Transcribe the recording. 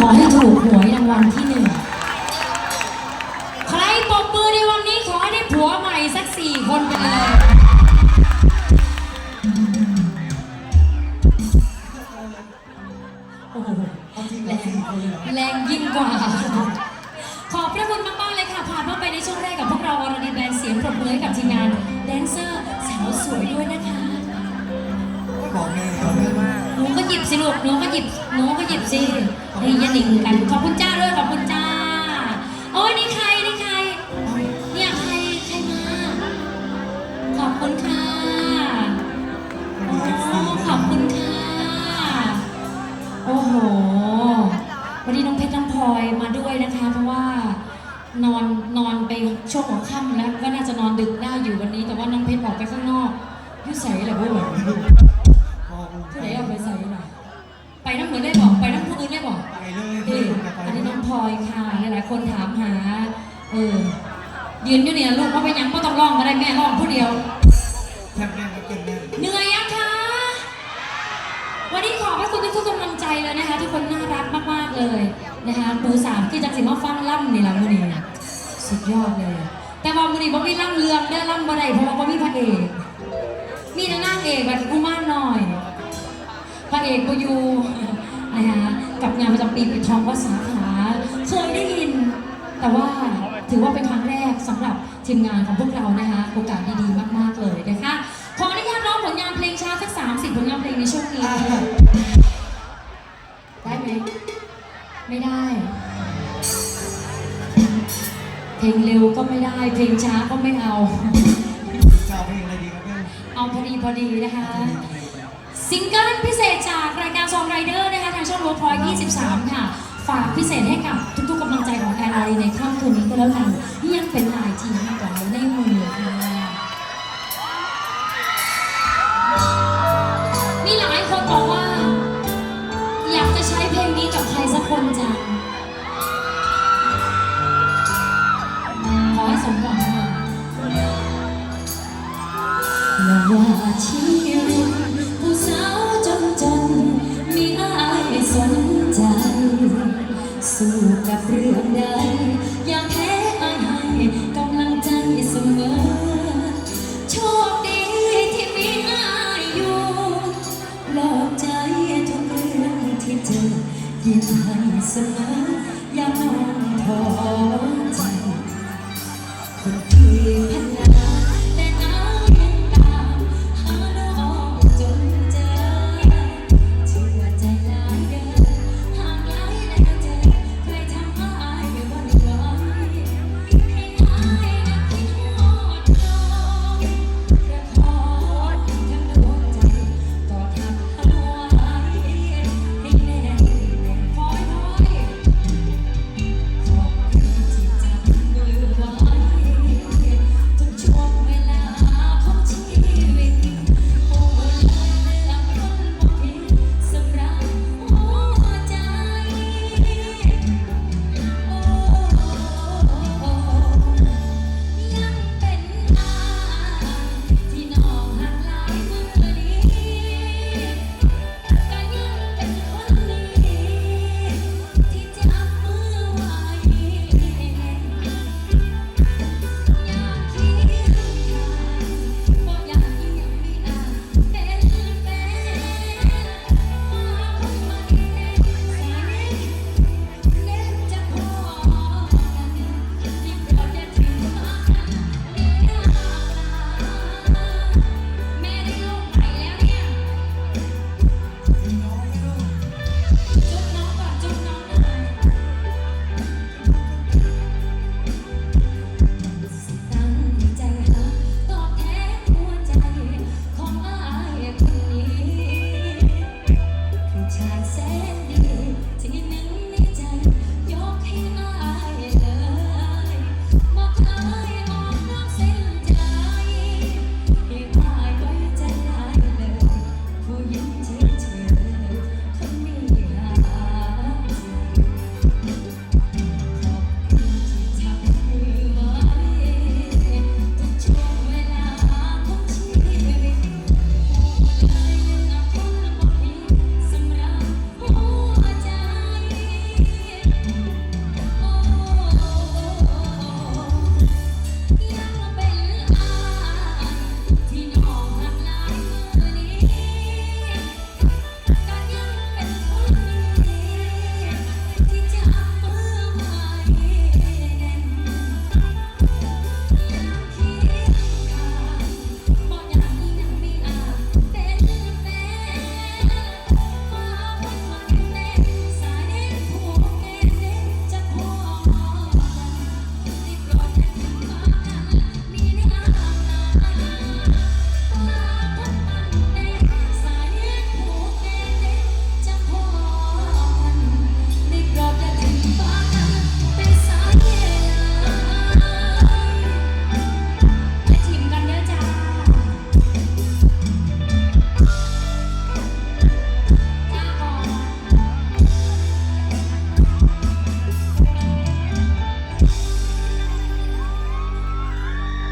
ขอให้ถูกหวยรางวัลที่หนึ่ง ใครปรบมือในวันนี้ขอให้ได้ผัวใหม่สักสี่คนไปเลย โอ้โหเอาจริงเหรอสี่คนเลยเหรอแรงยิ่งกว่า ขอบพระคุณมากๆเลยค่ะ ผ่านมาไปในช่วงแรกกับพวกเราอรดีแบนด์เสียงปรบมือให้กับทีมงานแดนเซอร์สาวสวยด้วยนะคะบอกไงบอกไงว่าหนูก็หยิบสิลูกหนูก็หยิบหนูก็หยิบสิ นี่อยันหนิงกัน ขอบคุณจ้าด้วยขอบคุณจ้า โอ้ยนี่ใครนี่ใคร เนี่ยใครใครมา ขอบคุณค่ะโอ้ขอบคุณค่ะ โอ้โห วันนี้น้องเพชรน้องพลอยมาด้วยนะคะ เพราะว่านอนนอนไปช่วงหัวค่ำแล้วก็น่าจะนอนดึกได้อยู่วันนี้ แต่ว่าน้องเพชรออกไปข้างนอกยุ่ใส่แหละพวกหนู พอกู ที่ไหนเอาไปใส่หน่อยไป น้ำเหมือนได้บอกไปน้ำผู้อื่นได้บอกไปเลยเอออันนี้น้องพลอยค่ะหลายๆคนถามหา เออยืนอยู่เนี่ยลูกว่าไปยังก็ต้องร้องก็ได้แม่ร้องผู้เดียวแทบแน่นแล้วเกินแน่นเหนื่อยยังคะวันนี้ขอบพระคุณทุกๆกำลังใจเลยนะคะ ทุกคนน่ารักมากๆเลยนะคะหนูสามที่จังสิมาฟังล่ำนี่ละมือนี้สุดยอดเลย แต่ว่ามือนี้บ่มีล่ำเรืองได้อล่ำบ่ได้เพราะว่าบ่มีพระเอกมีแต่นางเอกแบบกูมานหน่อยพ ระเอกก็อยู่นะคะกับงานประจำปีปิดทองวัดสาขาเคยได้ยิน แต่ว่าถือว่าเป็นครั้งแรกสำหรับทีมงานของพวกเรานะคะโอกาสดีๆมากๆเลยนะคะขออนุญาตร้องผลงานเพลงช้าสักสามสิบผลงานเพลงในช่วงนี้ได้ไหมไม่ได้ เพลงเร็วก็ไม่ได้ เพลงช้าก็ไม่เอาจะเอาเพลงอะไรดีครับเนี่ยเอาพอดีพอดีนะคะ ซิงเกิลพิเศษจากรายการซองไรเดอร์นะคะทางช่องโรพอย23 ค่ะ ฝากพิเศษให้กับทุกๆกำลังใจของแอร์ไลในค่ำคืนนี้ก็แล้วกันยังเป็นลายทีมต่อในมือค่ะมีหลายคนบอกว่า อยากจะใช้เพลงนี้กับใครสักคนจังขอให้สมหวังค่ะอย่าว่าชี สู้กับเรื่องใดอย่าแพ้อายให้กำลังใจเสมอ โชคดีที่มีอายอยู่ปลอบใจทุกเรื่องที่เจอยิ้มให้เสมอ